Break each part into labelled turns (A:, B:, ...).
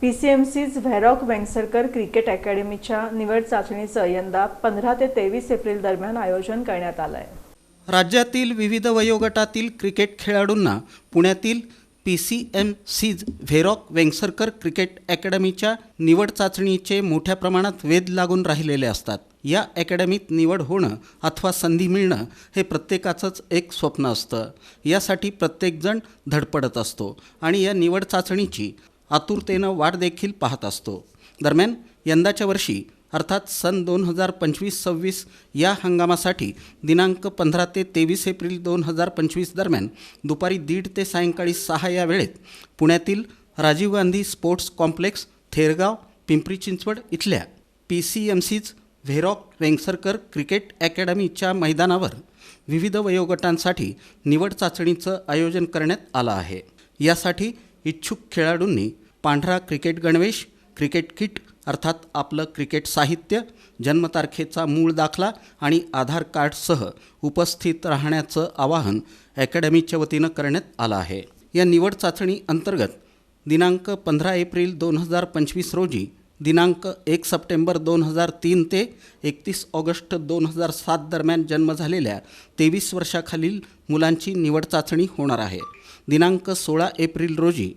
A: P C M C's Verock Vengsarkar cricket अकॅडमीच्या निवड चाचणीचं यंदा पंधरा ते तेवीस एप्रिल दरम्यान आयोजन करण्यात आलं आहे
B: राज्यातील विविध वयोगटातील क्रिकेट खेळाडूंना पुण्यातील P C M C's Verock Vengsarkar cricket अकॅडमीच्या निवड चाचणीचे मोठ्या प्रमाणात वेध लागून राहिलेले असतात. या अकॅडमीत निवड होणं अथवा संधी मिळणं हे प्रत्येकाचंच एक स्वप्न असतं. यासाठी प्रत्येकजण धडपडत असतो आणि या निवड चाचणीची आतुरतेनं वाट देखील पाहत असतो. दरम्यान यंदाच्या वर्षी अर्थात सन दोन हजार पंचवीस सव्वीस या हंगामासाठी दिनांक पंधरा ते तेवीस एप्रिल दोन हजार पंचवीस दरम्यान दुपारी दीड ते सायंकाळी सहा या वेळेत पुण्यातील राजीव गांधी स्पोर्ट्स कॉम्प्लेक्स थेरगाव पिंपरी चिंचवड इथल्या P C M C's Verock Vengsarkar cricket अकॅडमीच्या मैदानावर विविध वयोगटांसाठी निवड चाचणीचं आयोजन करण्यात आलं आहे. यासाठी इच्छुक खेळाडूंनी पांढरा क्रिकेट गणवेश क्रिकेट किट अर्थात आपलं क्रिकेट साहित्य जन्मतारखेचा मूळ दाखला आणि आधार कार्डसह उपस्थित राहण्याचं आवाहन अकॅडमीच्या वतीनं करण्यात आलं आहे. या निवड चाचणी अंतर्गत दिनांक पंधरा एप्रिल दोन हजार पंचवीस रोजी दिनांक एक सप्टेंबर दोन हजार तीन ते एकतीस ऑगस्ट दोन हजार सात दरम्यान जन्म झालेल्या तेवीस वर्षाखालील मुलांची निवड चाचणी होणार आहे. दिनांक सोळा एप्रिल रोजी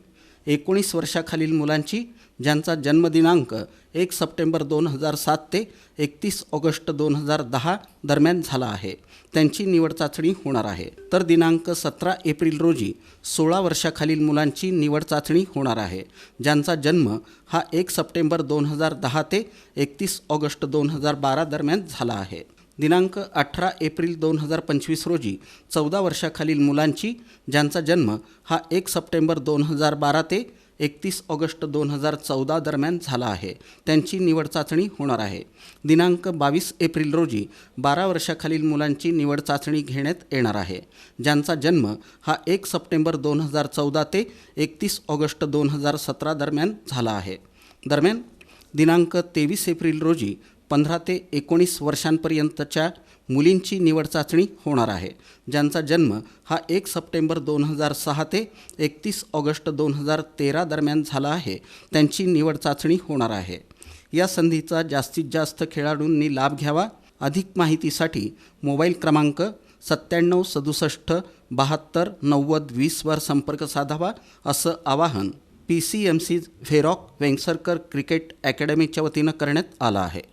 B: एकोणीस वर्षाखालील मुलांची ज्यांचा जन्मदिनांक एक सप्टेंबर दोन हजार सात ते एकतीस ऑगस्ट दोन हजार दहा दरम्यान झाला आहे. त्यांची निवड चाचणी होणार आहे. तर दिनांक सतरा एप्रिल रोजी सोळा वर्षाखालील मुलांची निवड चाचणी होणार आहे. ज्यांचा जन्म हा एक सप्टेंबर दोन हजार दहा ते एकतीस ऑगस्ट दोन हजार बारा दरम्यान झाला आहे. दिनांक अठरा एप्रिल दोन हजार पंचवीस रोजी चौदा वर्षाखालील मुलांची ज्यांचा जन्म हा एक सप्टेंबर दोन हजार बारा ते एकतीस ऑगस्ट दोन हजार चौदा दरम्यान झाला आहे. त्यांची निवड चाचणी होणार आहे. दिनांक बावीस एप्रिल रोजी बारा वर्षाखालील मुलांची निवड चाचणी घेण्यात येणार आहे. ज्यांचा जन्म हा एक सप्टेंबर दोन हजार चौदा ते एकतीस ऑगस्ट दोन हजार सतरा दरम्यान झाला आहे. दरम्यान दिनांक तेवीस एप्रिल रोजी पंधरा ते एकोणीस वर्षांपर्यंतच्या मुलींची निवड चाचणी होणार आहे ज्यांचा जन्म हा एक सप्टेंबर दोन हजार सहा ते एकतीस ऑगस्ट दोन हजार तेरा दरम्यान झाला आहे त्यांची निवड चाचणी होणार आहे. या संधीचा जास्तीत जास्त खेळाडूंनी लाभ घ्यावा अधिक माहितीसाठी मोबाईल क्रमांक सत्त्याण्णव सदुसष्ट बहात्तर नव्वद वीसवर संपर्क साधावा असं आवाहन P C M C Verock Vengsarkar cricket अकॅडमीच्या वतीनं करण्यात आलं आहे.